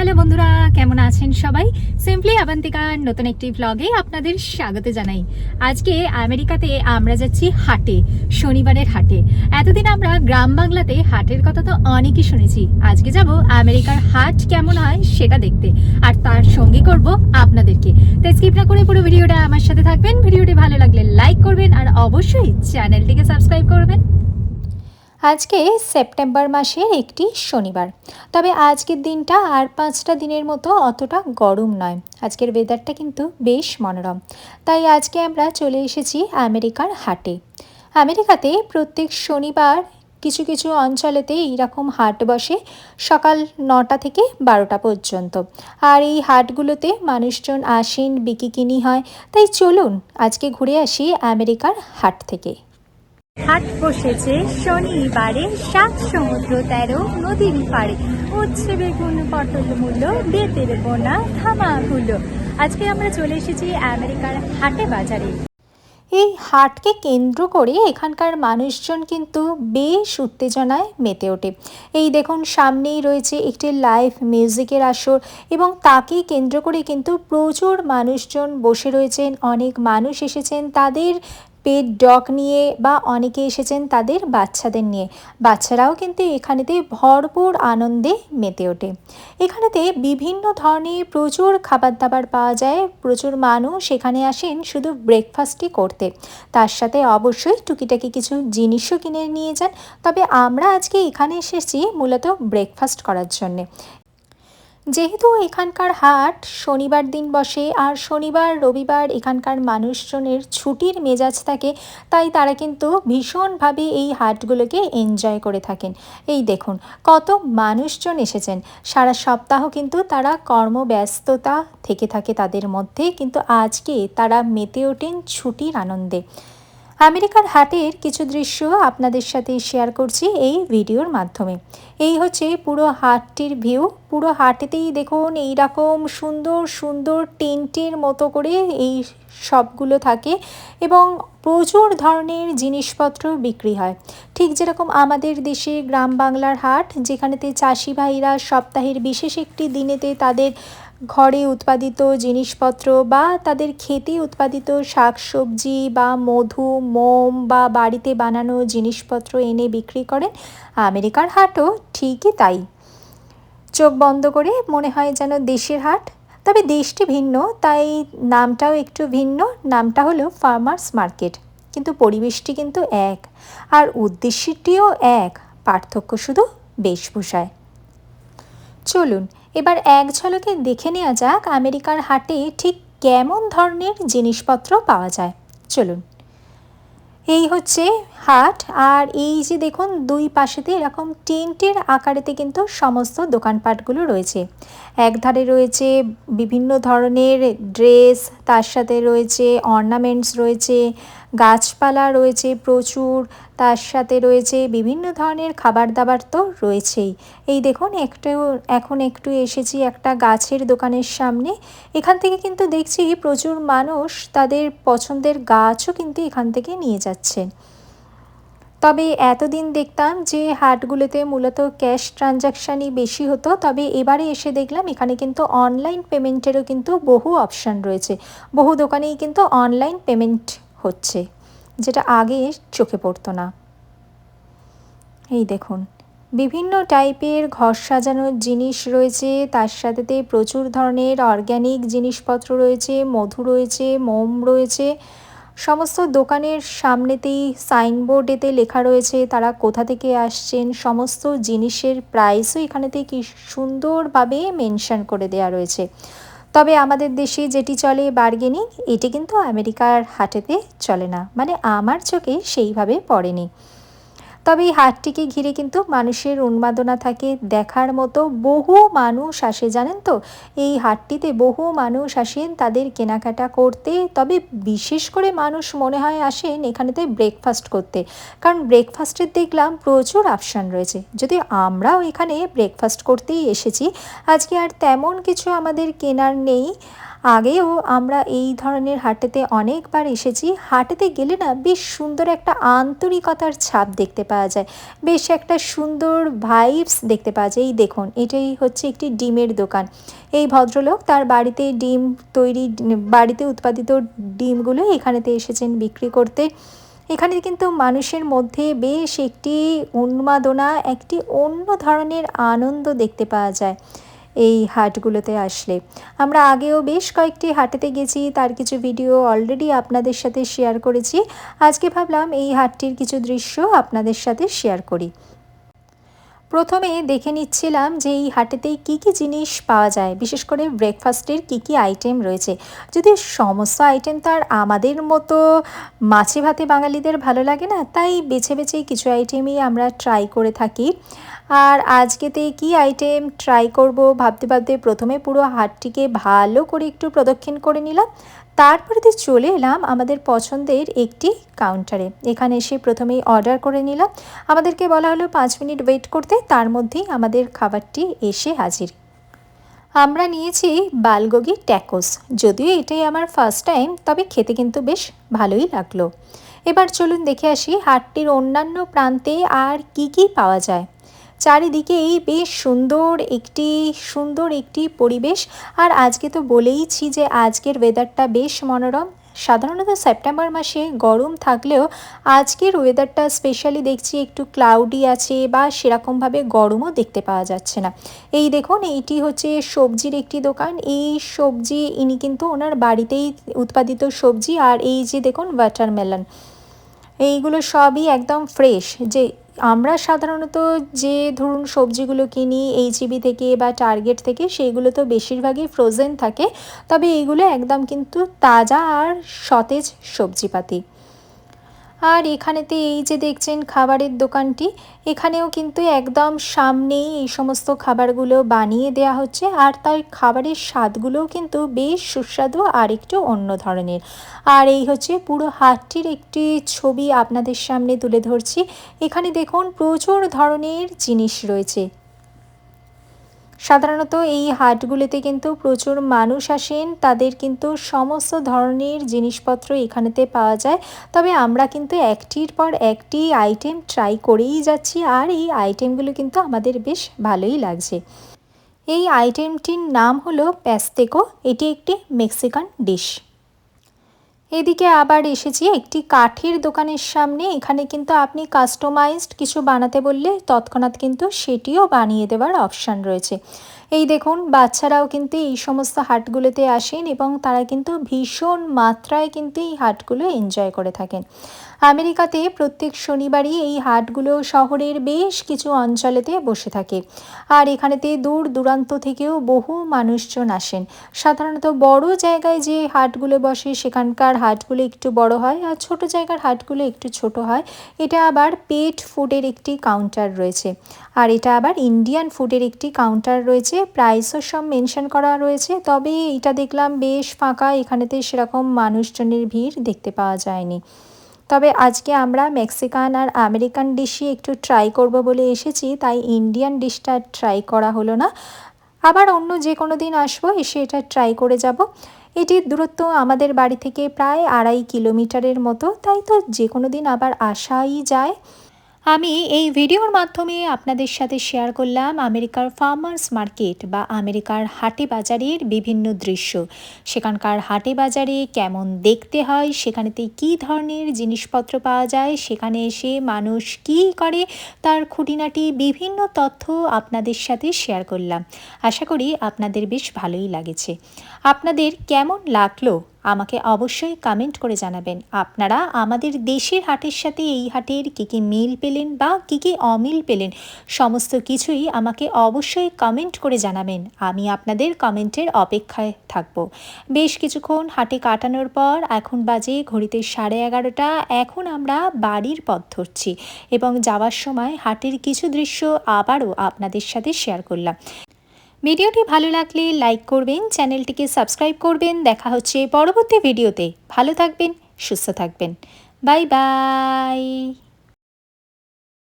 Hello বন্ধুরা, কেমন আছেন সবাই? সিম্পলি আবান্তিকার নতুন একটি ভ্লগে আপনাদের স্বাগত জানাই। আজকে আমেরিকাতে আমরা যাচ্ছি হাটে, শনিবারের হাটে। এতদিন আমরা গ্রাম বাংলাতে হাটের কথা তো অনেকই শুনেছি। আজকে যাব আমেরিকার হাট কেমন হয় সেটা দেখতে। আর তার সঙ্গে করব আপনাদেরকে। তাই স্কিপ না করে পুরো ভিডিওটা আমার সাথে থাকবেন। ভিডিওটি ভালো লাগলে লাইক করবেন আর অবশ্যই চ্যানেলটিকে সাবস্ক্রাইব করবেন। আজকে সেপ্টেম্বর মাসের একটি শনিবার। তবে আজকের দিনটা আর পাঁচটা দিনের মতো অতটা গরম নয়। আজকের ওয়েদারটা কিন্তু বেশ মনোরম। তাই আজকে আমরা চলে এসেছি আমেরিকার হাটে। আমেরিকাতে প্রত্যেক শনিবার কিছু কিছু অঞ্চলেতে এইরকম হাট বসে সকাল নটা থেকে বারোটা পর্যন্ত। আর এই হাটগুলোতে মানুষজন আসেন বিকিকিনি হয়। তাই চলুন আজকে ঘুরে আসি আমেরিকার হাট থেকে। হাট বসেছে শনিবারে সাত সমুদ্র তেরো নদীর পাড়ে। উচ্ছে বেগুন পটল মূল্য, বেতের বোনা থামাগুলো আজকে আমরা চলে এসেছি আমেরিকার হাটে বাজারে। এই হাটকে কেন্দ্র করে এখানকার মানুষজন কিন্তু বেশ উত্তেজনায় মেতে ওঠে। এই দেখুন, সামনেই রয়েছে একটি লাইভ মিউজিকের আসর এবং তাকে কেন্দ্র করে কিন্তু প্রচুর মানুষজন বসে রয়েছেন। অনেক মানুষ এসেছেন। তাদের পেট, ডগ নিয়ে বা অনেকে এসেছেন তাদের বাচ্চাদের নিয়ে। বাচ্চারাও কিন্তু এখানেতে ভরপুর আনন্দে মেতে ওঠে। এখানেতে বিভিন্ন ধরনের প্রচুর খাবার দাবার পাওয়া যায়, প্রচুর মানুষ এখানে আসেন শুধু ব্রেকফাস্টই করতে। তার সাথে অবশ্যই টুকিটাকি কিছু জিনিসও কিনে নিয়ে যান। তবে আমরা আজকে এখানে এসেছি মূলত ব্রেকফাস্ট করার জন্যে। যেহেতু এখানকার হাট, শনিবার দিন বসে আর শনিবার, রবিবার এখানকার মানুষজনের ছুটির মেজাজ থাকে, তাই তারা কিন্তু ভীষণভাবে এই হাটগুলোকে এনজয় করে থাকেন। এই দেখুন, কত মানুষজন এসেছেন। সারা সপ্তাহ কিন্তু তারা কর্মব্যস্ততা থেকে থাকে তাদের মধ্যে, কিন্তু আজকে তারা মেতে ওঠেন ছুটির আনন্দে। আমেরিকার হাটের কিছু দৃশ্য আপনাদের সাথে শেয়ার করছি এই ভিডিওর মাধ্যমে। এই হচ্ছে পুরো হাটটির ভিউ পুরো হাটেতেই দেখুন এই রকম সুন্দর সুন্দর টেন্টের মতো করে এই সবগুলো থাকে এবং প্রচুর ধরনের জিনিসপত্র বিক্রি হয়। ঠিক যেরকম আমাদের দেশে গ্রাম বাংলার হাট, যেখানেতে চাষি ভাইরা সপ্তাহের বিশেষ একটি দিনেতে তাদের ঘরে উৎপাদিত জিনিসপত্র বা তাদের খেতে উৎপাদিত শাকসবজি বা মধু, মোম বা বাড়িতে বানানো জিনিসপত্র এনে বিক্রি করেন আমেরিকার হাটও ঠিকই তাই। চোখ বন্ধ করে মনে হয় যেন দেশের হাট। তবে দেশটি ভিন্ন, তাই নামটাও একটু ভিন্ন। নামটা হলো ফার্মার্স মার্কেট। কিন্তু পরিবেশটি কিন্তু এক, আর উদ্দেশ্যটিও এক, পার্থক্য শুধু বেশভূষায়। চলুন এবার এক ঝলকে দেখে নেওয়া যাক আমেরিকার হাটে ঠিক কেমন ধরনের জিনিসপত্র পাওয়া যায়। চলুন। এই হচ্ছে হাট, আর এই যে দেখুন, দুই পাশেতে এরকম টেন্টের আকারেতে কিন্তু সমস্ত দোকানপাটগুলো রয়েছে। এক ধারে রয়েছে বিভিন্ন ধরনের ড্রেস, তার সাথে রয়েছে অর্নামেন্টস রয়েছে, গাছপালা রয়েছে প্রচুর, তার সাথে রয়েছে বিভিন্ন ধরনের খাবার দাবার তো রয়েছেই। এই দেখুন, একটু, এখন একটু এসেছি একটা গাছের দোকানের সামনে। এখান থেকে কিন্তু দেখছি প্রচুর মানুষ তাদের পছন্দের গাছও কিন্তু এখান থেকে নিয়ে যাচ্ছে। তবে এতদিন দেখতাম যে হাটগুলোতে মূলত ক্যাশ ট্রানজাকশানই বেশি হতো। তবে এবারে এসে দেখলাম এখানে কিন্তু অনলাইন পেমেন্টেরও কিন্তু বহু অপশান রয়েছে। বহু দোকানেই কিন্তু অনলাইন পেমেন্ট হচ্ছে, যেটা আগে চোখে পড়তো না। এই দেখুন, বিভিন্ন টাইপের ঘর সাজানোর জিনিস রয়েছে। তার সাথেতে প্রচুর ধরনের অর্গ্যানিক জিনিসপত্র রয়েছে, মধু রয়েছে, মোম রয়েছে। সমস্ত দোকানের সামনেতেই সাইনবোর্ডেতে লেখা রয়েছে তারা কোথা থেকে আসছেন, সমস্ত জিনিসের প্রাইসও এখানেতে কি সুন্দরভাবে মেনশন করে দেয়া রয়েছে। তবে আমাদের দেশে যেটি চলে বার্গেনিং এটি কিন্তু আমেরিকার হাটেতে চলে না। মানে আমার চোখে সেইভাবে পড়েনি। তবে এই হাটটিকে ঘিরে কিন্তু মানুষের উন্মাদনা থাকে দেখার মতো বহু মানুষ আসে, জানেন তো? এই হাটটিতে বহু মানুষ আসেন তাদের কেনাকাটা করতে। তবে বিশেষ করে মানুষ মনে হয় আসেন এখানেতে ব্রেকফাস্ট করতে। কারণ ব্রেকফাস্টের দেখলাম প্রচুর অপশান রয়েছে। যদি আমরাও এখানে ব্রেকফাস্ট করতেই এসেছি, আজকে আর তেমন কিছু আমাদের কেনার নেই। আগেও আমরা এই ধরনের হাটেতে অনেকবার এসেছি। হাটেতে গেলে না বেশ সুন্দর একটা আন্তরিকতার ছাপ দেখতে পাওয়া যায়। বেশ একটা সুন্দর ভাইবস দেখতে পাওয়া যায়। এই দেখুন, এটাই হচ্ছে একটি ডিমের দোকান। এই ভদ্রলোক তার বাড়িতে ডিম তৈরি, বাড়িতে উৎপাদিত ডিমগুলো এখানেতে এসেছেন বিক্রি করতে। এখানে কিন্তু মানুষের মধ্যে বেশ একটি উন্মাদনা, একটি অন্য ধরনের আনন্দ দেখতে পাওয়া যায়। এই হাটগুলোতে আসলে। আমরা আগেও বেশ কয়েকটি হাটেতে গেছি, তার কিছু ভিডিও অলরেডি আপনাদের সাথে শেয়ার করেছি। আজকে ভাবলাম এই হাটটির কিছু দৃশ্য আপনাদের সাথে শেয়ার করি। প্রথমে দেখে নিচ্ছিলাম যে এই হাটেতেই কী কী জিনিস পাওয়া যায়। বিশেষ করে ব্রেকফাস্টের কী কী আইটেম রয়েছে। যদি সমস্ত আইটেম তো আর আমাদের মতো মাছে ভাতে বাঙালিদের ভালো লাগে না, তাই বেছে বেছে কিছু আইটেমই আমরা ট্রাই করে থাকি। আর আজকেতে কি আইটেম ট্রাই করব ভাবতে ভাবতে প্রথমে পুরো হাটটিকে ভালো করে একটু প্রদক্ষিণ করে নিলাম। তারপরে চলে এলাম আমাদের পছন্দের একটি কাউন্টারে এখানে এসে প্রথমেই অর্ডার করে নিলাম। আমাদেরকে বলা হলো পাঁচ মিনিট ওয়েট করতে, তার মধ্যেই আমাদের খাবারটি এসে হাজির। আমরা নিয়েছি বালগোগি ট্যাকোস যদিও এটাই আমার ফার্স্ট টাইম তবে খেতে কিন্তু বেশ ভালোই লাগল। এবার চলুন দেখে আসি হাটটির অন্যান্য প্রান্তে আর কি কি পাওয়া যায়। চারিদিকেই বেশ সুন্দর একটি সুন্দর একটি পরিবেশ। আর আজকে তো বলেইছি যে আজকের ওয়েদারটা বেশ মনোরম। সাধারণত সেপ্টেম্বর মাসে গরম থাকলেও আজকের ওয়েদারটা স্পেশালি দেখছি একটু ক্লাউডি আছে বা সেরকমভাবে গরমও দেখতে পাওয়া যাচ্ছে না। এই দেখুন এইটি হচ্ছে সবজির একটি দোকান। এই সবজি, ইনি কিন্তু ওনার বাড়িতেই উৎপাদিত সবজি। আর এই যে দেখুন ওয়াটারমেলন এইগুলো সবই একদম ফ্রেশ যে আমরা সাধারণত যে ধরুন সবজিগুলো কিনি এইচইবি থেকে বা টার্গেট থেকে সেইগুলো তো বেশিরভাগই ফ্রোজেন থাকে। তবে এইগুলো একদম কিন্তু তাজা আর সতেজ সবজিপাতি। আর এখানেতে এই যে দেখছেন খাবারের দোকানটি, এখানেও কিন্তু একদম সামনেই এই সমস্ত খাবারগুলো বানিয়ে দেয়া হচ্ছে। আর তার খাবারের স্বাদগুলোও কিন্তু বেশ সুস্বাদু আর একটু অন্য ধরনের। আর এই হচ্ছে পুরো হাটটির একটি ছবি আপনাদের সামনে তুলে ধরছি। এখানে দেখুন প্রচুর ধরনের জিনিস রয়েছে। সাধারণত এই হাটগুলিতে কিন্তু প্রচুর মানুষ আসেন। তাদের কিন্তু সমস্ত ধরনের জিনিসপত্র এখানেতে পাওয়া যায়। তবে আমরা কিন্তু একটির পর একটি আইটেম ট্রাই করেই যাচ্ছি আর এই আইটেমগুলো কিন্তু আমাদের বেশ ভালোই লাগছে। এই আইটেমটির নাম হলো প্যাস্তেকো এটি একটি মেক্সিকান ডিশ এদিকে আবার এসেছি একটি কাঠের দোকানের সামনে। এখানে কিন্তু আপনি কাস্টমাইজড কিছু বানাতে বললে তৎক্ষণাৎ কিন্তু সেটিও বানিয়ে দেওয়ার অপশান রয়েছে। এই দেখুন, বাচ্চারাও কিন্তু এই সমস্ত হাটগুলোতে আসেন এবং তারা কিন্তু ভীষণ মাত্রায় কিন্তু এই হাটগুলো এনজয় করে থাকেন। আমেরিকাতে প্রত্যেক শনিবারই এই হাটগুলো শহরের বেশ কিছু অঞ্চলেতে বসে থাকে। আর এখানেতে দূর দূরান্ত থেকেও বহু মানুষজন আসেন। সাধারণত বড় জায়গায় যে হাটগুলো বসে, সেখানকার হাটগুলো একটু বড় হয় আর ছোট জায়গার হাটগুলো একটু ছোট হয়। এটা আবার পেট ফুডের একটি কাউন্টার রয়েছে। আর এটা আবার ইন্ডিয়ান ফুডের একটি কাউন্টার রয়েছে প্রাইসও সব মেনশন করা রয়েছে। তবে এটা দেখলাম বেশ ফাঁকা, এখানেতে সেরকম মানুষজনের ভিড় দেখতে পাওয়া যায়নি। তবে আজকে আমরা মেক্সিকান আর আমেরিকান ডিশই একটু ট্রাই করব বলে এসেছি, তাই ইন্ডিয়ান ডিশটা ট্রাই করা হলো না। আবার অন্য যে কোনো দিন আসব, এসে এটা ট্রাই করে যাব। এটির দূরত্ব আমাদের বাড়ি থেকে প্রায় আড়াই কিলোমিটারের মতো, তাই তো যে কোনো দিন আবার আসাই যায়। আমি এই ভিডিওর মাধ্যমে আপনাদের সাথে শেয়ার করলাম আমেরিকার ফার্মার্স মার্কেট বা আমেরিকার হাটে বাজারের বিভিন্ন দৃশ্য। সেখানকার হাটে বাজারে কেমন দেখতে হয়, সেখানেতে কী ধরনের জিনিসপত্র পাওয়া যায়, সেখানে এসে মানুষ কী করে, তার খুঁটিনাটি বিভিন্ন তথ্য আপনাদের সাথে শেয়ার করলাম। আশা করি আপনাদের বেশ ভালোই লাগেছে। আপনাদের কেমন লাগল আমাকে অবশ্যই কমেন্ট করে জানাবেন। আপনারা আমাদের দেশের হাটের সাথে এই হাটের কী কী মিল পেলেন বা কী কী অমিল পেলেন, সমস্ত কিছুই আমাকে অবশ্যই কমেন্ট করে জানাবেন। আমি আপনাদের কমেন্টের অপেক্ষায় থাকব। বেশ কিছুক্ষণ হাটে কাটানোর পর এখন বাজে ঘড়িতে সাড়ে এগারোটা, এখন আমরা বাড়ির পথ ধরছি এবং যাওয়ার সময় হাটের কিছু দৃশ্য আবারও আপনাদের সাথে শেয়ার করলাম। ভিডিওটি ভালো লাগলে লাইক করবেন, চ্যানেলটিকে সাবস্ক্রাইব করবেন। দেখা হচ্ছে পরবর্তী ভিডিওতে। ভালো থাকবেন, সুস্থ থাকবেন। Bye bye.